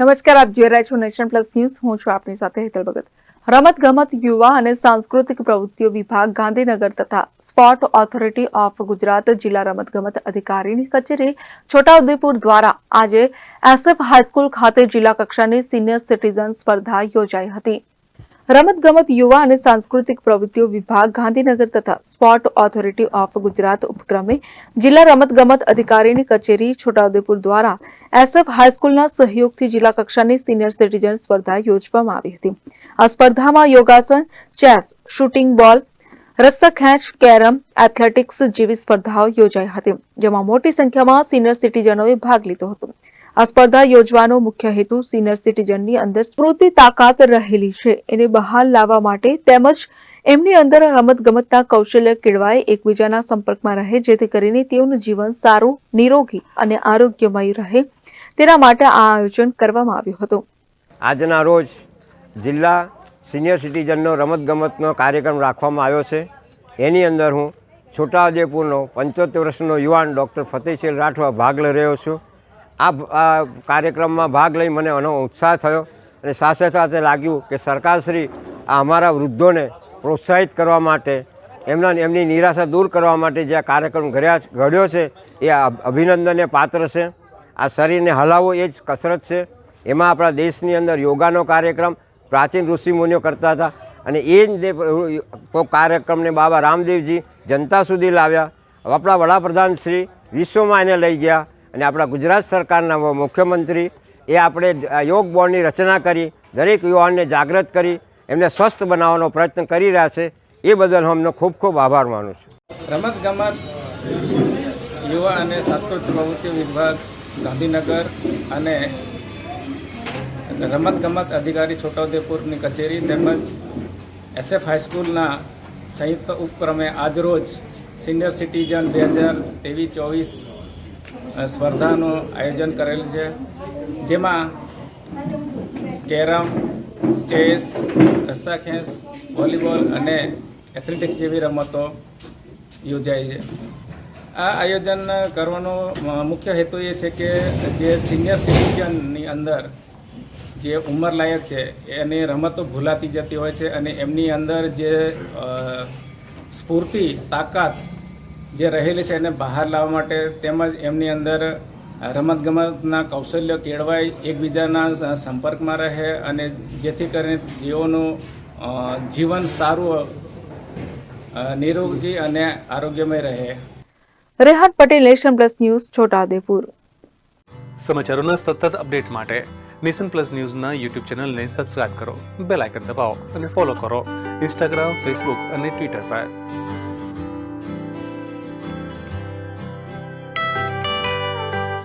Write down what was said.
નમસ્કાર, આપ જોઈ રહ્યા છો નેશન પ્લસ ન્યૂઝ. હું છું આપની સાથે હેતલ ભગત. રમત ગમત યુવા અને સાંસ્કૃતિક પ્રવૃત્તિઓ વિભાગ, ગાંધીનગર તથા સ્પોર્ટ ઓથોરિટી ઓફ ગુજરાત જિલ્લા રમત ગમત અધિકારીની કચેરી છોટાઉદેપુર દ્વારા આજે એસએફ હાઈસ્કૂલ ખાતે જિલ્લા કક્ષાની સિનિયર સિટીઝન સ્પર્ધા યોજાઈ હતી. રમત ગમત યુવા અને સાંસ્કૃતિક પ્રવૃત્તિઓ વિભાગ, ગાંધીનગર તથા સ્પોર્ટ ઓથોરિટી ઓફ ગુજરાત ઉપક્રમે જિલ્લા રમત ગમત અધિકારીની કચેરી છોટાઉદેપુર દ્વારા એસએફ હાઈસ્કૂલના સહયોગથી જિલ્લા કક્ષાની સિનિયર સિટીઝન સ્પર્ધા યોજવામાં આવી હતી. આ સ્પર્ધામાં યોગાસન, ચેસ, શૂટિંગ બોલ, રસ્સા ખેંચ, કેરમ, એથ્લેટિક્સ જેવી સ્પર્ધાઓ યોજાઈ હતી, જેમાં મોટી સંખ્યામાં સિનિયર સિટીઝનોએ ભાગ લીધો હતો. આ સ્પર્ધા યોજવાનો મુખ્ય હેતુ સિનિયર સિટીઝનની અંદર સ્મૃતિ તાકાત રહેલી છે. એને બહાર લાવવા માટે તેમજ એમની અંદર રમત ગમતના કૌશલ્ય કેળવાય, એકબીજાના સંપર્કમાં રહે, જેથી કરીને તેઓનું જીવન સારું, નિરોગી અને આરોગ્યમય રહે. તેના માટે આ આયોજન કરવામાં આવ્યું હતું. આજના રોજ જિલ્લા સિનિયર સિટીઝનનો રમતગમતનો કાર્યક્રમ રાખવામાં આવ્યો છે. એની અંદર હું છોટાઉદેપુરનો પંચોતેર વર્ષનો યુવાન ડૉક્ટર ફતેહશીલ રાઠવા ભાગ લઈ રહ્યો છું. આ કાર્યક્રમમાં ભાગ લઈ મને એનો ઉત્સાહ થયો અને સાથે સાથે લાગ્યું કે સરકારશ્રી આ અમારા વૃદ્ધોને પ્રોત્સાહિત કરવા માટે, એમના, એમની નિરાશા દૂર કરવા માટે જે આ કાર્યક્રમ ઘડ્યા ઘડ્યો છે, એ અભિનંદનને પાત્ર છે. આ શરીરને હલાવવો એ જ કસરત છે. એમાં આપણા દેશની અંદર યોગાનો કાર્યક્રમ, પ્રાચીન ઋષિમુનિઓ કરતા હતા અને એ જ કાર્યક્રમને બાબા રામદેવજી જનતા સુધી લાવ્યા. આપણા વડાપ્રધાન શ્રી વિશ્વમાં એને લઈ ગયા. અને આપણા ગુજરાત સરકારના મુખ્યમંત્રી એ આપણે યોગ બોર્ડની રચના કરી, દરેક યુવાનને જાગૃત કરી, એમને સ્વસ્થ બનાવવાનો પ્રયત્ન કરી રહ્યા છે. એ બદલ હું એમનો ખૂબ ખૂબ આભાર માનું છું. રમત ગમત યુવા અને સાંસ્કૃતિક પ્રવૃત્તિ વિભાગ, ગાંધીનગર અને રમત ગમત અધિકારી છોટાઉદેપુરની કચેરી તેમજ એસએફ હાઈસ્કૂલના સંયુક્ત ઉપક્રમે આજરોજ સિનિયર સિટીઝન બે હજાર ત્રેવીસ ચોવીસ સ્પર્ધાનું આયોજન કરેલ છે. જેમાં કેરમ, ચેસ રસ્સાખેંચ વોલીબોલ અને એથ્લેટિક્સ જેવી રમતો યોજાય છે. આ આયોજન કરવાનો મુખ્ય હેતુ એ છે કે જે સિનિયર સિટીઝનની અંદર જે ઉંમરલાયક છે, એની રમતો ભૂલાતી જતી હોય છે અને એમની અંદર જે સ્ફૂર્તિ, તાકાત જે રહેલી છે એને બહાર લાવવા માટે તેમજ એમની અંદર રમતગમતના કૌશલ્ય કેળવાય એકબીજાના સંપર્કમાં રહે અને જેથી કરીને જેઓનું જીવન સારું નિરોગી અને આરોગ્યમય રહે. Rehan Patel nation plus news Chhota Udepur. સમાચારોના સતત અપડેટ માટે નેશન પ્લસ ન્યૂઝના યુટ્યુબ ચેનલને સબસ્ક્રાઇબ કરો બેલ આઇકન દબાવો અને ફોલો કરો. ઇન્સ્ટાગ્રામ ફેસબુક અને ટ્વિટર પર.